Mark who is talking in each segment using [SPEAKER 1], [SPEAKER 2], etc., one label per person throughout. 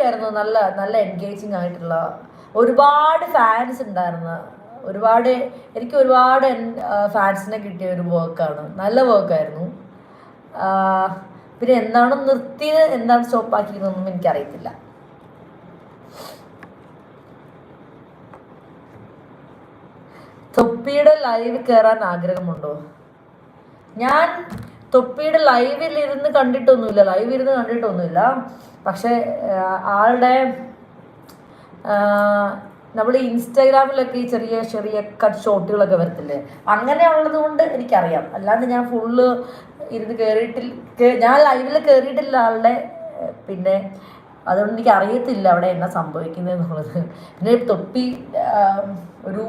[SPEAKER 1] അടിപൊളിയായിരുന്നു. നല്ല നല്ല എൻഗേജിങ് ആയിട്ടുള്ള ഒരുപാട് ഫാൻസ് ഉണ്ടായിരുന്നു. ഒരുപാട് എനിക്ക് ഒരുപാട് ഫാൻസിനെ കിട്ടിയ ഒരു വർക്കാണ് നല്ല വർക്കായിരുന്നു പിന്നെ എന്താണ് നിർത്തിയത്? എന്താണ് സ്റ്റോപ്പ് ആക്കിയതെന്നൊന്നും എനിക്കറിയത്തില്ല. തൊപ്പിയുടെ ലൈവ് കയറാൻ ആഗ്രഹമുണ്ടോ? ഞാൻ തൊപ്പിയുടെ ലൈവിൽ ഇരുന്ന് കണ്ടിട്ടൊന്നുമില്ല. ലൈവ് ഇരുന്ന് കണ്ടിട്ടൊന്നുമില്ല. പക്ഷെ ആളുടെ നമ്മൾ ഇൻസ്റ്റാഗ്രാമിലൊക്കെ ഈ ചെറിയ ചെറിയ കട്ട് ഷോട്ടുകളൊക്കെ വരത്തില്ലേ? അങ്ങനെ ഉള്ളത് കൊണ്ട് എനിക്കറിയാം. അല്ലാണ്ട് ഞാൻ ഫുള്ള് ഇരുന്ന് കയറിയിട്ടില്ല ഞാൻ ലൈവിൽ കയറിയിട്ടില്ല ആളുടെ പിന്നെ അതുകൊണ്ട് എനിക്ക് അറിയത്തില്ല അവിടെ എന്നാ സംഭവിക്കുന്നത് എന്നുള്ളത് പിന്നെ തൊപ്പി ഒരു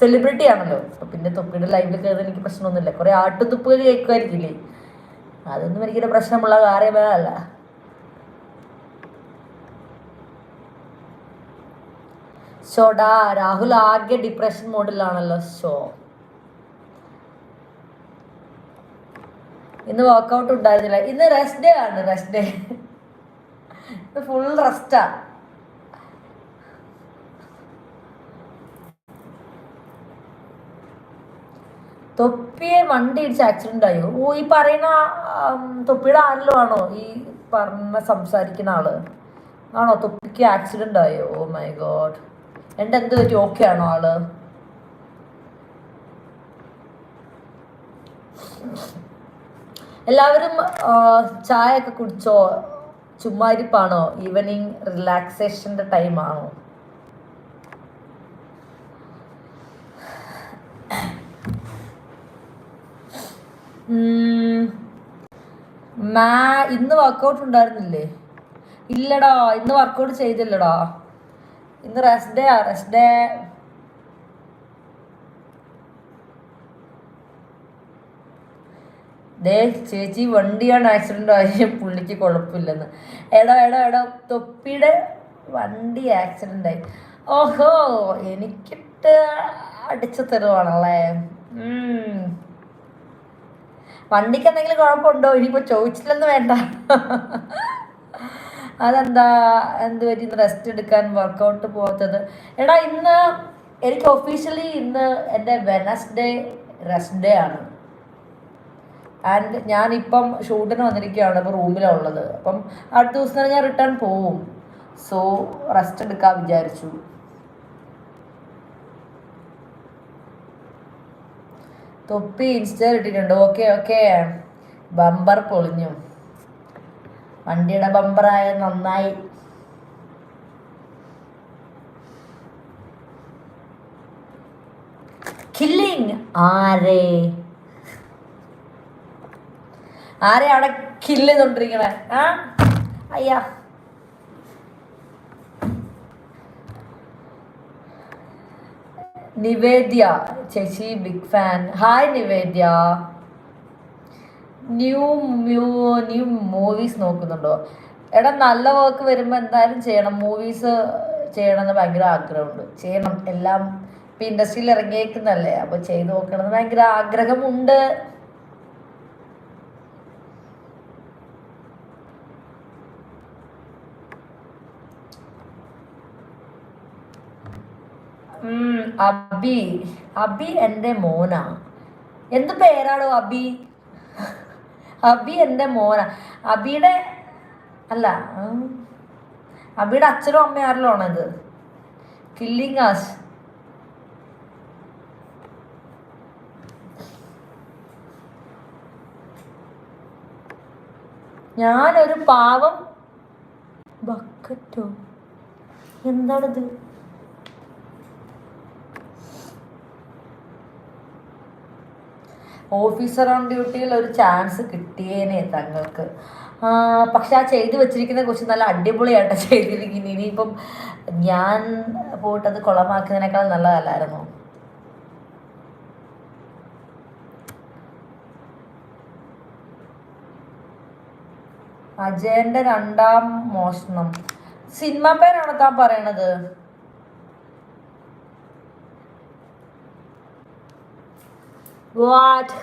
[SPEAKER 1] സെലിബ്രിറ്റി ആണല്ലോ. പിന്നെ തൊപ്പിയുടെ ലൈവിൽ കയറി എനിക്ക് പ്രശ്നമൊന്നുമില്ല. കുറെ ആട്ടുതുപ്പുകൾ കേൾക്കുമായിരിക്കില്ലേ? അതൊന്നും എനിക്കൊരു പ്രശ്നമുള്ള കാര്യമേ അല്ല. ഷോടാ രാഹുൽ ആകെ ഡിപ്രഷൻ മോഡിലാണല്ലോ ഷോ ഇന്ന് വർക്കൗട്ട് ഉണ്ടായിരുന്നില്ല. ഇന്ന് റെസ്റ്റ് ഡേ ആണ് റെസ്റ്റ് ഡേ ഫുൾ റെസ്റ്റാ തൊപ്പിയെ വണ്ടി ഇടിച്ച് ആക്സിഡന്റ് ആയോ? ഓ ഈ പറയുന്ന തൊപ്പിയുടെ ആരിലും ആണോ ഈ പറഞ്ഞ സംസാരിക്കുന്ന ആൾ? ആണോ? തൊപ്പിക്ക് ആക്സിഡന്റ് ആയോ? ഓ മൈ ഗോഡ് എന്റെ എന്ത് പറ്റി? ഓക്കെ ആണോ ആൾ? എല്ലാവരും ചായ ഒക്കെ കുടിച്ചോ? ചുമ്മാരിപ്പാണോ ഈവനിങ് റിലാക്സേഷന്റെ ടൈമാണോ മാ ഇന്ന് വർക്കൗട്ട് ഉണ്ടായിരുന്നില്ലേ? ഇല്ലടാ ഇന്ന് വർക്കൗട്ട് ചെയ്തില്ലടാ. ഇന്ന് റെസ്റ്റ് ഡേ ആ റെസ്റ്റ് ഡേ ദേ ചേച്ചി വണ്ടിയാണ് ആക്സിഡന്റ് ആയി പുള്ളിക്ക് കുഴപ്പമില്ലെന്ന് എടാ എടാ എടാ തൊപ്പിയുടെ വണ്ടി ആക്സിഡന്റ് ആയി. ഓഹോ എനിക്കിട്ട് അടിച്ചു തരുവാണല്ലേ. വണ്ടിക്ക് എന്തെങ്കിലും കുഴപ്പമുണ്ടോ? ഇനിയിപ്പോൾ ചോദിച്ചില്ലെന്ന് വേണ്ട. അതെന്താ എന്ത് പറ്റി? ഇന്ന് റെസ്റ്റ് എടുക്കാൻ വർക്കൗട്ട് പോകാത്തത് എടാ ഇന്ന് എനിക്ക് ഒഫീഷ്യലി ഇന്ന് എന്റെ വെനസ്ഡേ റെസ്റ്റ് ഡേ ആണ്. ആൻഡ് ഞാനിപ്പം ഷൂട്ടിന് വന്നിരിക്കുകയാണ് ഇപ്പോൾ റൂമിലാണ് ഉള്ളത്. അപ്പം അടുത്ത ദിവസം ഞാൻ റിട്ടേൺ പോവും. സോ റെസ്റ്റ് എടുക്കാൻ വിചാരിച്ചു. തൊപ്പി ഇൻസ്റ്റയിൽ ഇട്ടിട്ടുണ്ട്. Okay okay. ബമ്പർ പൊളിഞ്ഞു. വണ്ടിയുടെ ബമ്പറായ നന്നായി. കില്ലിങ് ആരേ? ആരെ അവിടെ കില്ല് ചെയ്തോണ്ടിരിക്കണേ? ആ? അയ്യാ. നിവേദ്യ. ചേച്ചി big fan hi Nivedya. New mu new movies നോക്കുന്നുണ്ടോ? എടാ നല്ല വർക്ക് വരുമ്പോൾ എന്തായാലും ചെയ്യണം. മൂവീസ് ചെയ്യണമെന്ന് ഭയങ്കര ആഗ്രഹമുണ്ട്. ചെയ്യണം. എല്ലാം ഇപ്പം ഇൻഡസ്ട്രിയിൽ ഇറങ്ങിയേക്കുന്നല്ലേ. അപ്പോൾ ചെയ്ത് നോക്കണമെന്ന് ഭയങ്കര ആഗ്രഹമുണ്ട്. അബി. അബി എന്റെ മോന. എന്ത് പേരാണോ അബി? അബി എന്റെ മോന. അബിയുടെ അല്ല അബിയുടെ അച്ഛനും അമ്മയും ആരെല്ലോ ആണത്. Killing ass. ഞാനൊരു പാവം ബക്കറ്റോ. എന്താണിത്? ഓഫീസർ ഓൺ ഡ്യൂട്ടിയിൽ ഒരു ചാൻസ് കിട്ടിയേനെ തങ്ങൾക്ക്. പക്ഷെ ആ ചെയ്തു വെച്ചിരിക്കുന്ന കുറച്ച് നല്ല അടിപൊളിയായിട്ട് ചെയ്തിരിക്കുന്നത്. ഇനിയിപ്പം ഞാൻ പോയിട്ട് അത് കുളമാക്കുന്നതിനേക്കാൾ നല്ലതല്ലായിരുന്നു? അജയന്റെ രണ്ടാം മോഷണം. സിനിമ പേരാണോ താൻ പറയണത്? what?